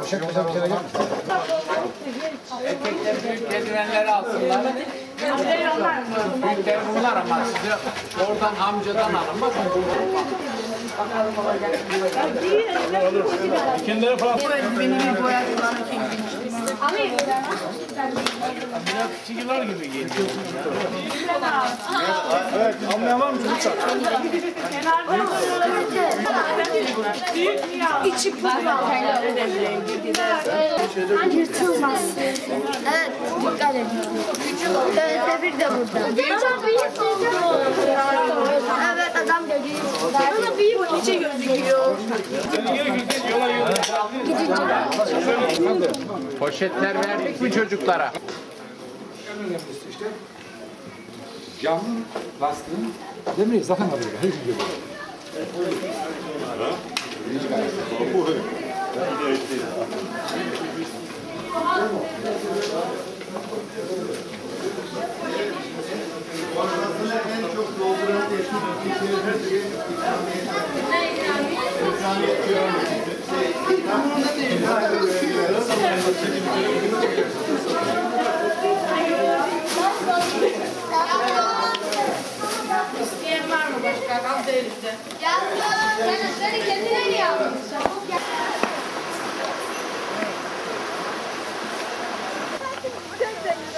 Poşet poşet bir kere gel. Erkekler büyük eldivenleri alsınlar. Büyükler bunlar ama size oradan amcadan alın. Bakın burada. İkindilere falan çigiler gibi geliyor. Evet, anlayan var mı çocuklar? İçi pudra. Yırtılmaz. Evet, bir de burada. Evet, adam büyük içi gözüküyor. Poşetler verdik mi çocuklara? En önemlisi işte camın lastiğin demeyi zaten alıyor. Her gün görüyor. İsteyen var mı başka? Kaldı elimde. Sen kendine niye aldın?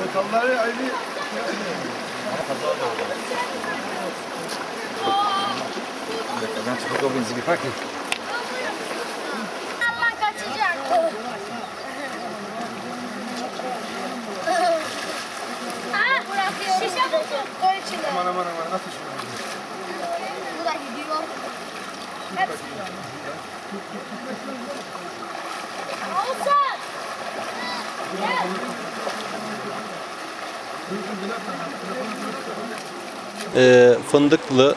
Metalleri ayrı. Ben çıkıp o benzin bir fark et. Allah kaçacak. Bırakıyor. Şişe buldum. Koy içine. aman aman aman atın şunu. Bu da gidiyor. Hepsi. Olsun. Gel. e, Fındıklı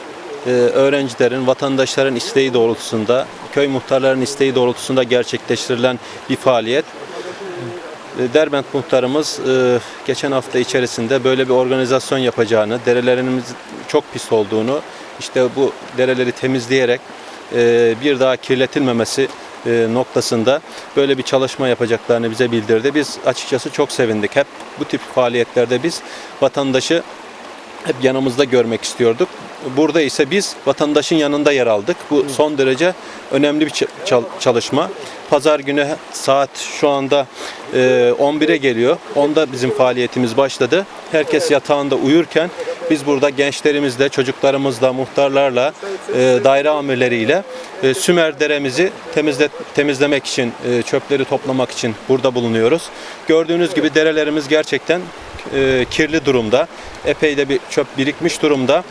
öğrencilerin, vatandaşların isteği doğrultusunda, köy muhtarlarının isteği doğrultusunda gerçekleştirilen bir faaliyet. E, Derbent muhtarımız e, geçen hafta içerisinde böyle bir organizasyon yapacağını, derelerimiz çok pis olduğunu, işte bu dereleri temizleyerek e, bir daha kirletilmemesi e, noktasında böyle bir çalışma yapacaklarını bize bildirdi. Biz açıkçası çok sevindik. Hep bu tip faaliyetlerde biz vatandaşı hep yanımızda görmek istiyorduk. Burada ise biz vatandaşın yanında yer aldık. Bu son derece önemli bir çalışma. Pazar günü saat şu anda e, 11'e geliyor. Onda bizim faaliyetimiz başladı. Herkes yatağında uyurken biz burada gençlerimizle, çocuklarımızla, muhtarlarla, e, daire amirleriyle e, Sümer deremizi temizle, temizlemek için, e, çöpleri toplamak için burada bulunuyoruz. Gördüğünüz gibi derelerimiz gerçekten e, kirli durumda. Epey de bir çöp birikmiş durumda.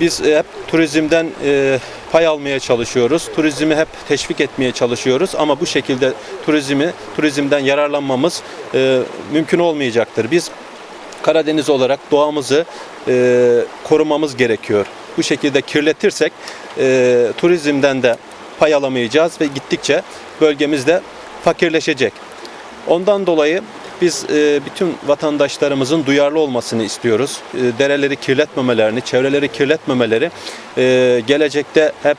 Biz e, hep turizmden e, pay almaya çalışıyoruz. Turizmi hep teşvik etmeye çalışıyoruz ama bu şekilde turizmi turizmden yararlanmamız e, mümkün olmayacaktır. Biz Karadeniz olarak doğamızı e, korumamız gerekiyor. Bu şekilde kirletirsek e, turizmden de pay alamayacağız ve gittikçe bölgemiz de fakirleşecek. Ondan dolayı biz e, bütün vatandaşlarımızın duyarlı olmasını istiyoruz. E, dereleri kirletmemelerini, çevreleri kirletmemeleri, e, gelecekte hep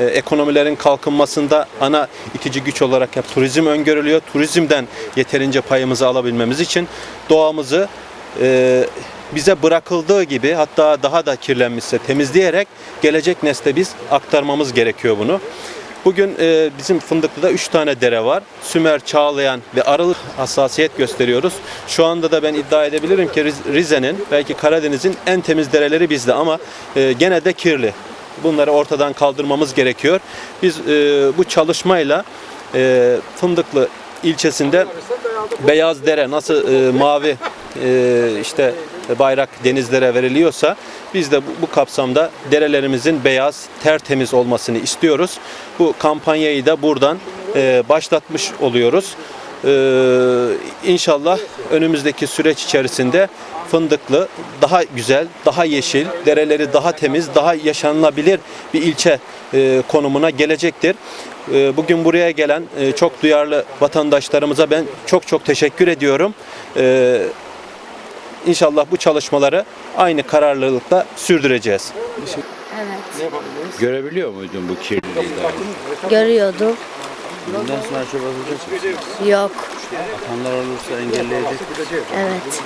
ekonomilerin kalkınmasında ana itici güç olarak hep turizm öngörülüyor. Turizmden yeterince payımızı alabilmemiz için doğamızı bize bırakıldığı gibi hatta daha da kirlenmişse temizleyerek gelecek nesle biz aktarmamız gerekiyor bunu. Bugün e, bizim Fındıklı'da 3 tane dere var. Sümer, Çağlayan ve Aralık hassasiyet gösteriyoruz. Şu anda da ben iddia edebilirim ki Riz- Rize'nin belki Karadeniz'in en temiz dereleri bizde ama e, gene de kirli. Bunları ortadan kaldırmamız gerekiyor. Biz e, bu çalışmayla e, Fındıklı ilçesinde beyaz dere nasıl e, mavi e, işte bayrak denizlere veriliyorsa biz de bu, kapsamda derelerimizin beyaz tertemiz olmasını istiyoruz. Bu kampanyayı da buradan e, başlatmış oluyoruz. E, inşallah önümüzdeki süreç içerisinde Fındıklı daha güzel, daha yeşil, dereleri daha temiz, daha yaşanılabilir bir ilçe e, konumuna gelecektir. E, Bugün buraya gelen e, çok duyarlı vatandaşlarımıza ben çok çok teşekkür ediyorum. E, İnşallah bu çalışmaları aynı kararlılıkla sürdüreceğiz. Evet. Görebiliyor muydun bu kirliliği daha? Görüyordum. Bundan sonra çöp atacak Yok. Atanlar olursa engelleyecek. Evet.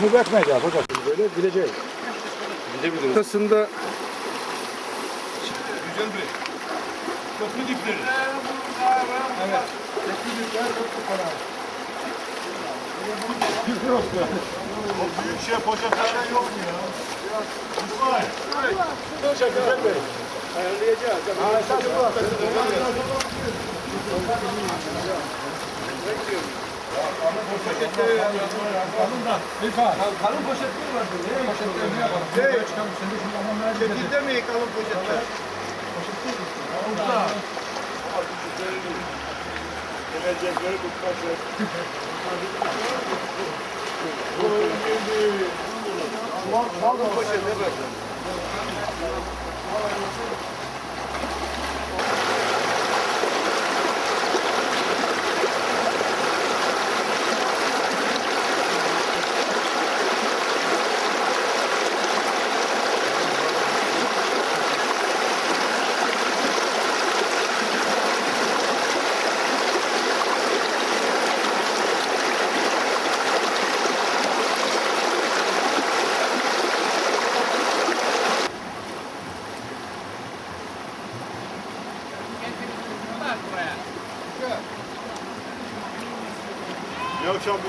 Bunu bırakmayacağız hocam. Böyle bileceğiz. Ortasında Kalın poşetler var böyle. Poşetlerini yapalım. Şey, çıkalım. Sen de şunu aman ver. çekilde mi kalın poşetler? Bir akşam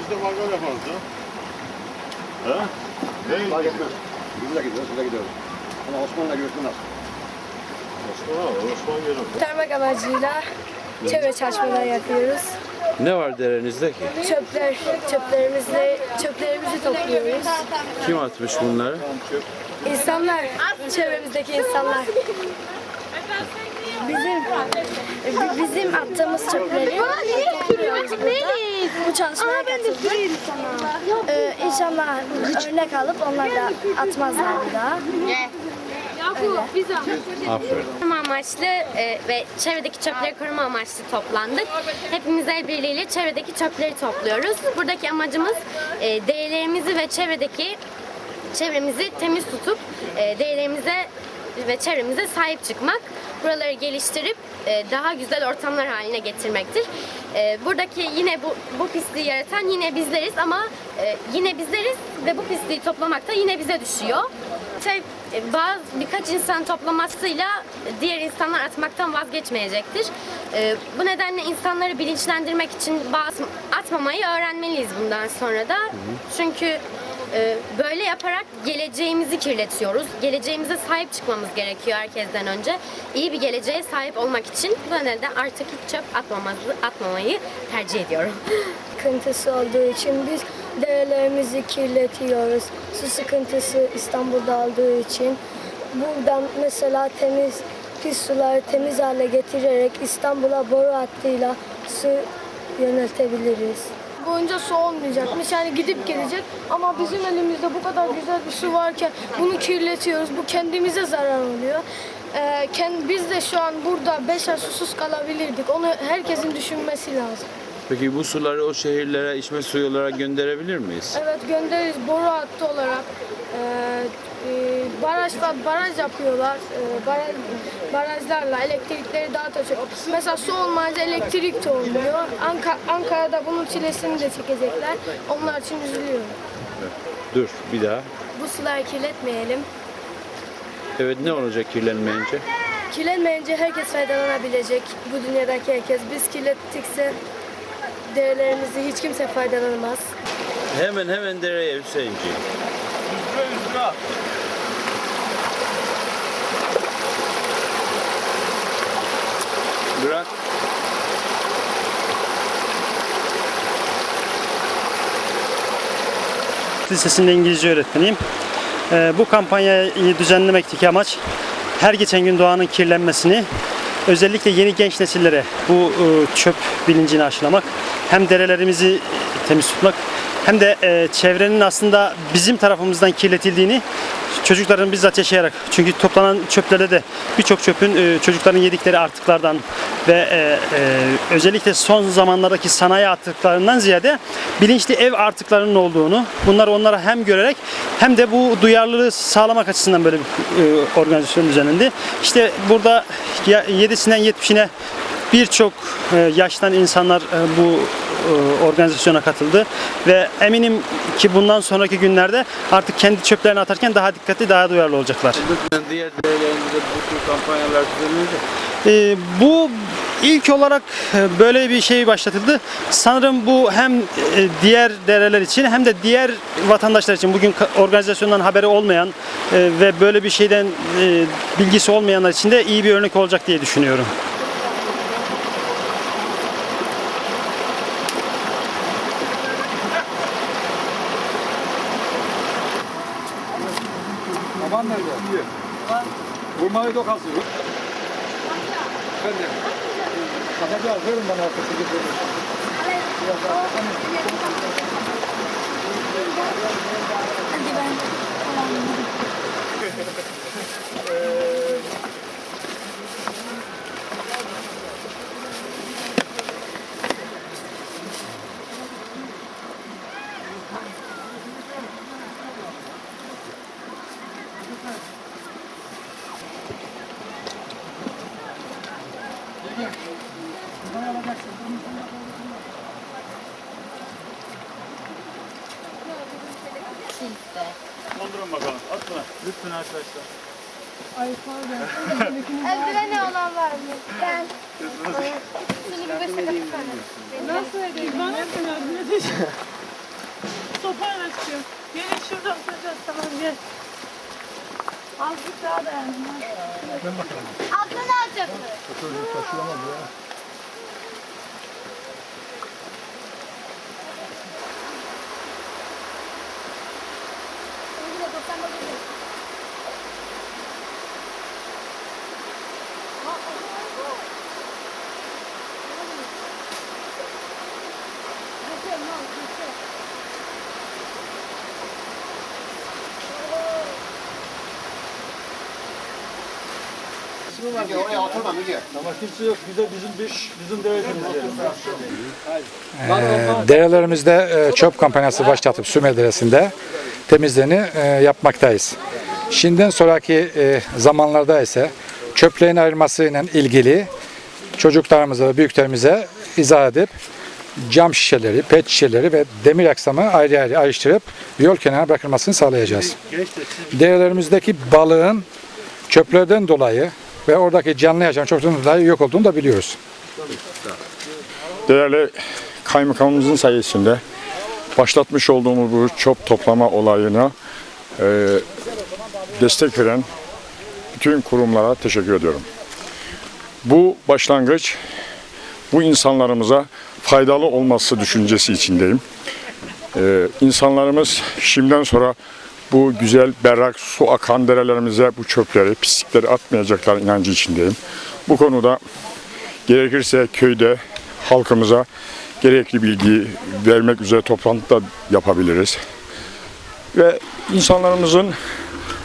biz de mangal yaparız. He? Ne? Fark etmez. Biz de gidiyoruz, biz de gidiyoruz. Ama Osman'la görüşmez. Osman abi, Osman. Kurtarmak amacıyla çevre çalışmaları yapıyoruz. Ne var derenizde ki? Çöpler, çöplerimizi, çöplerimizi topluyoruz. Kim atmış bunları? İnsanlar, çevremizdeki insanlar. Bizim bi- bizim attığımız çöpleri topluyoruz burada. Bu çalışmaya katıldık. Ee, inşallah örnek alıp onlar da atmazlar bir daha. Aferin. koruma amaçlı e, ve çevredeki çöpleri koruma amaçlı toplandık. Hepimiz el birliğiyle çevredeki çöpleri topluyoruz. Buradaki amacımız e, değerlerimizi ve çevredeki çevremizi temiz tutup e, değerlerimize ve çevremize sahip çıkmak. Buraları geliştirip e, daha güzel ortamlar haline getirmektir. E, buradaki yine bu, bu pisliği yaratan yine bizleriz ama e, yine bizleriz ve bu pisliği toplamak da yine bize düşüyor. Şey, e, bazı birkaç insan toplamasıyla diğer insanlar atmaktan vazgeçmeyecektir. E, bu nedenle insanları bilinçlendirmek için bazı atmamayı öğrenmeliyiz bundan sonra da. Çünkü böyle yaparak geleceğimizi kirletiyoruz. Geleceğimize sahip çıkmamız gerekiyor herkesten önce. İyi bir geleceğe sahip olmak için bu nedenle artık hiç çöp atmamayı tercih ediyorum. Sıkıntısı olduğu için biz değerlerimizi kirletiyoruz. Su sıkıntısı İstanbul'da olduğu için buradan mesela temiz pis suları temiz hale getirerek İstanbul'a boru hattıyla su yöneltebiliriz. Boyunca su olmayacakmış yani gidip gelecek ama bizim elimizde bu kadar güzel bir su varken bunu kirletiyoruz. Bu kendimize zarar oluyor. Ee, kend- biz de şu an burada 5 ay susuz kalabilirdik. Onu herkesin düşünmesi lazım. Peki bu suları o şehirlere içme suyu olarak gönderebilir miyiz? Evet göndeririz boru hattı olarak. E, barajla baraj yapıyorlar. Ee, baraj, barajlarla elektrikleri dağıtacak. Mesela su olmayınca elektrik de olmuyor. Anka, Ankara'da bunun çilesini de çekecekler. Onlar için üzülüyorum. Dur bir daha. Bu suları kirletmeyelim. Evet ne olacak kirlenmeyince? kirlenmeyince herkes faydalanabilecek. Bu dünyadaki herkes. Biz kirlettikse değerlerimizi hiç kimse faydalanamaz. Hemen hemen dereye Hüseyinci. Bırak. Lisesi'nde İngilizce öğretmeniyim. Ee, bu kampanyayı düzenlemekteki amaç her geçen gün doğanın kirlenmesini özellikle yeni genç nesillere bu e, çöp bilincini aşılamak hem derelerimizi temiz tutmak hem de e, çevrenin aslında bizim tarafımızdan kirletildiğini çocukların bizzat yaşayarak çünkü toplanan çöplerde de birçok çöpün e, çocukların yedikleri artıklardan ve e, e, özellikle son zamanlardaki sanayi artıklarından ziyade bilinçli ev artıklarının olduğunu bunları onlara hem görerek hem de bu duyarlılığı sağlamak açısından böyle bir e, organizasyon düzenlendi. İşte burada ya- 7'sinden 70'ine birçok e, yaştan insanlar e, bu organizasyona katıldı ve eminim ki bundan sonraki günlerde artık kendi çöplerini atarken daha dikkatli, daha duyarlı olacaklar. Diğer bu tür kampanyalar düzenlenecek. E, bu ilk olarak e, böyle bir şey başlatıldı. Sanırım bu hem e, diğer dereler için hem de diğer vatandaşlar için bugün organizasyondan haberi olmayan e, ve böyle bir şeyden e, bilgisi olmayanlar için de iyi bir örnek olacak diye düşünüyorum. Vurmayı da kalsın. Efendim. Kapacağız. Verin bana arkası getirin. Biraz daha Hadi ben. Kondurun bakalım. Atma. Lütfen arkadaşlar. Eldiveni olan var mı? Ben. Bir beşe katırsana. Nasıl edeyim? Bana sen öldürecek. Sopayla çıkıyor. Gelin şuradan tutacağız tamam gel. Azıcık daha dayanın. Altına derelerimizde e, çöp kampanyası başlatıp Sümer Deresi'nde temizliğini e, yapmaktayız. Şimdiden sonraki e, zamanlarda ise çöplerin ayrılmasıyla ilgili çocuklarımıza ve büyüklerimize izah edip cam şişeleri, pet şişeleri ve demir aksamı ayrı ayrı ayrıştırıp yol kenarına bırakılmasını sağlayacağız. Derelerimizdeki balığın çöplerden dolayı ve oradaki canlı yaşam çöplerden dolayı yok olduğunu da biliyoruz. Değerli kaymakamımızın sayesinde başlatmış olduğumuz bu çöp toplama olayına e, destek veren bütün kurumlara teşekkür ediyorum. Bu başlangıç bu insanlarımıza faydalı olması düşüncesi içindeyim. E, insanlarımız şimdiden sonra bu güzel berrak su akan derelerimize bu çöpleri, pislikleri atmayacaklar inancı içindeyim. Bu konuda gerekirse köyde halkımıza gerekli bilgi vermek üzere toplantı da yapabiliriz. Ve insanlarımızın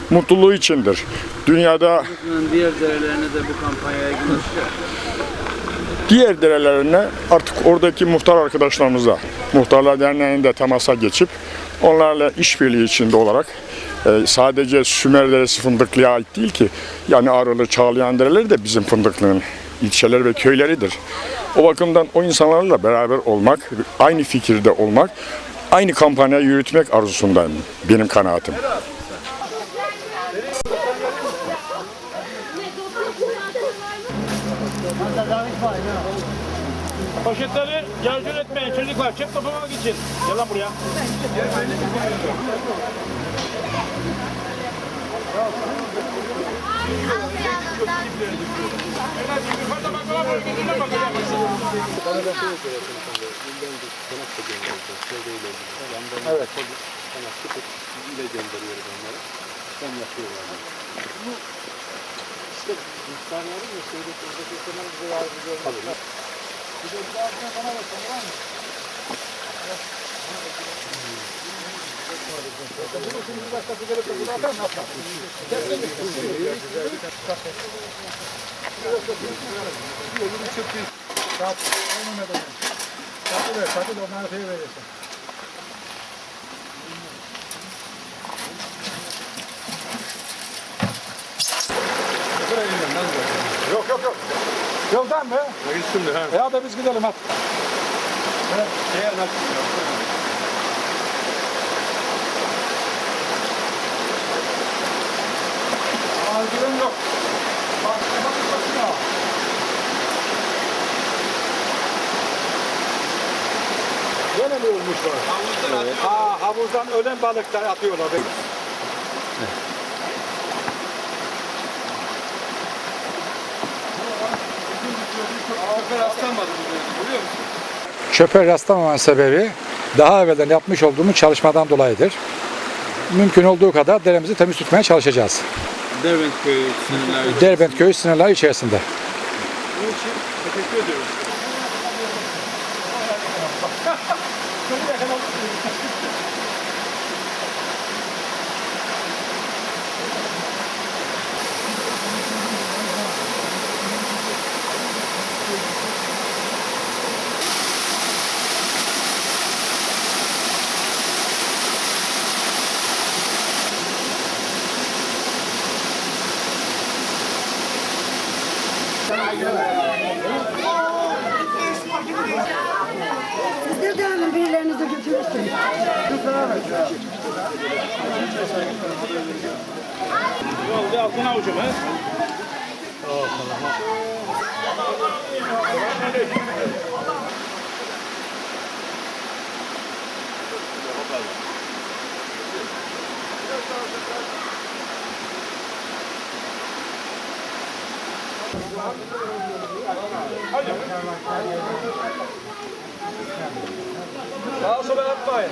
mutluluğu içindir. Dünyada Diğer derelerine de bu kampanyaya girişiyor. diğer derelerine artık oradaki muhtar arkadaşlarımızla, Muhtarlar Derneği'nde temasa geçip onlarla işbirliği içinde olarak e, sadece Sümer Deresi Fındıklı'ya ait değil ki yani Arılı, Çağlayan dereleri de bizim Fındıklı'nın ilçeler ve köyleridir. O bakımdan o insanlarla beraber olmak, aynı fikirde olmak, aynı kampanya yürütmek arzusundayım benim kanaatim. Poşetleri yardım etmeyen çocuk var. Çöp toplamak için. Gel lan buraya. Evet. Kanat tutup ile gönderiyoruz onlara. Ben yapıyorlar. Bu işte insanların ya şeyde oradaki insanların bize yardımcı olmalı. Bir de bir daha bana bakalım var mı? Yok yok yok. Yoldan mı? Gitsin de ha. Ya da biz gidelim hadi. Acilen Olmuşlar? Havuzdan Ha, havuzdan ölen balıklar atıyorlar. Çöpe rastlamamın sebebi daha evvelden yapmış olduğumuz çalışmadan dolayıdır. Mümkün olduğu kadar deremizi temiz tutmaya çalışacağız. Derbent köyü sınırları Derbent köyü sınırları içerisinde. Sizler de hemen 그렇게 해놓고 birilerinizi götürürsünüz. Oldu altın avucum ha. সবাই হাত পায়